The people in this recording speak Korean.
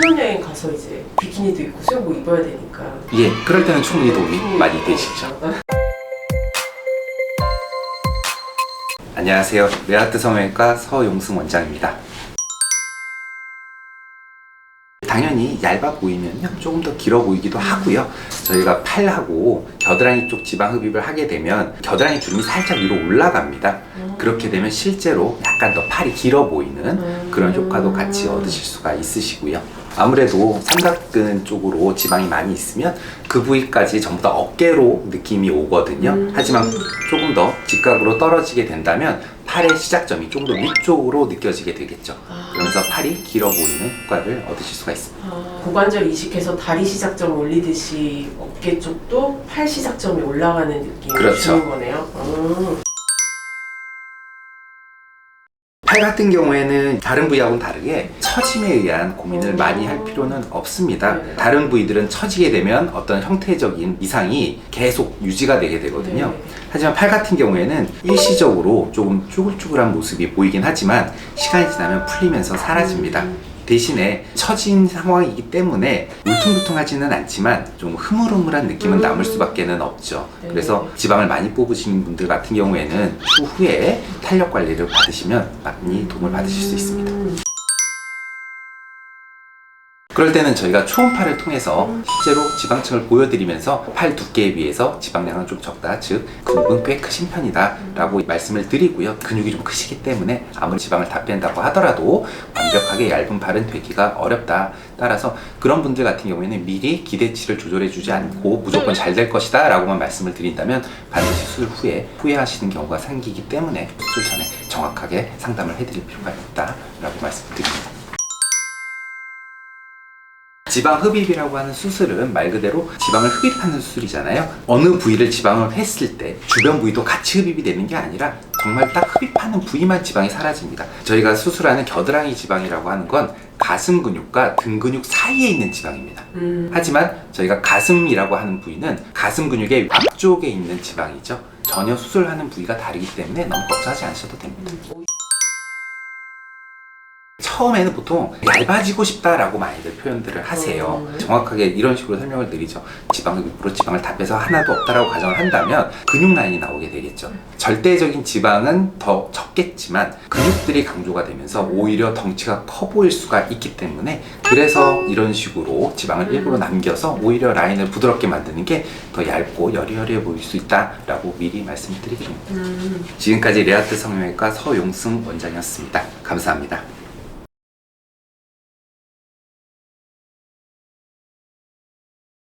신혼여행 가서 이제 비키니도 입고 수영복 입어야 되니까. 예, 그럴 때는 충분히 도움이 많이 되시죠. 안녕하세요. 레아트 성형외과 서용승 원장입니다. 당연히 얇아 보이면요 조금 더 길어 보이기도 하고요. 저희가 팔하고 겨드랑이 쪽 지방 흡입을 하게 되면 겨드랑이 주름이 살짝 위로 올라갑니다. 그렇게 되면 실제로 약간 더 팔이 길어 보이는 그런 효과도 같이 얻으실 수가 있으시고요. 아무래도 삼각근 쪽으로 지방이 많이 있으면 그 부위까지 전부 다 어깨로 느낌이 오거든요. 음. 하지만 조금 더 직각으로 떨어지게 된다면 팔의 시작점이 좀 더 위쪽으로 느껴지게 되겠죠 아. 그러면서 팔이 길어 보이는 효과를 얻으실 수가 있습니다. 아, 고관절 이식해서 다리 시작점 올리듯이 어깨 쪽도 팔 시작점이 올라가는 느낌이 그렇죠. 주는 거네요. 음. 팔 같은 경우에는 다른 부위하고는 다르게 처짐에 의한 고민을 음. 많이 할 필요는 없습니다. 네. 다른 부위들은 처지게 되면 어떤 형태적인 이상이 계속 유지가 되게 되거든요. 네. 하지만 팔 같은 경우에는 일시적으로 조금 쭈글쭈글한 모습이 보이긴 하지만 시간이 지나면 풀리면서 사라집니다. 음. 대신에 처진 상황이기 때문에 울퉁불퉁하지는 않지만 좀 흐물흐물한 느낌은 음. 남을 수밖에 는 없죠. 네. 그래서 지방을 많이 뽑으시는 분들 같은 경우에는 추후에 탄력 관리를 받으시면 많이 도움을 받으실 수 있습니다. 음. 그럴 때는 저희가 초음파를 통해서 실제로 지방층을 보여드리면서 팔 두께에 비해서 지방량은 좀 적다, 즉 근육은 꽤 크신 편이다 라고 말씀을 드리고요. 근육이 좀 크시기 때문에 아무리 지방을 다 뺀다고 하더라도 완벽하게 얇은 팔은 되기가 어렵다. 따라서 그런 분들 같은 경우에는 미리 기대치를 조절해 주지 않고 무조건 잘 될 것이다 라고만 말씀을 드린다면 반드시 수술 후에 후회하시는 경우가 생기기 때문에 수술 전에 정확하게 상담을 해드릴 필요가 있다 라고 말씀드립니다. 지방 흡입이라고 하는 수술은 말 그대로 지방을 흡입하는 수술이잖아요. 어느 부위를 지방을 했을 때 주변 부위도 같이 흡입이 되는 게 아니라 정말 딱 흡입하는 부위만 지방이 사라집니다. 저희가 수술하는 겨드랑이 지방이라고 하는 건 가슴 근육과 등 근육 사이에 있는 지방입니다. 음. 하지만 저희가 가슴이라고 하는 부위는 가슴 근육의 앞쪽에 있는 지방이죠. 전혀 수술하는 부위가 다르기 때문에 너무 걱정하지 않으셔도 됩니다. 음. 처음에는 보통 얇아지고 싶다라고 많이들 표현들을 하세요. 음. 정확하게 이런 식으로 설명을 드리죠. 지방흡입으로 지방을 다 빼서 하나도 없다라고 가정을 한다면 근육 라인이 나오게 되겠죠. 절대적인 지방은 더 적겠지만 근육들이 강조가 되면서 오히려 덩치가 커 보일 수가 있기 때문에 그래서 이런 식으로 지방을 일부러 남겨서 오히려 라인을 부드럽게 만드는 게 더 얇고 여리여리해 보일 수 있다라고 미리 말씀드리겠습니다. 음. 지금까지 레아트 성형외과 서용승 원장이었습니다. 감사합니다.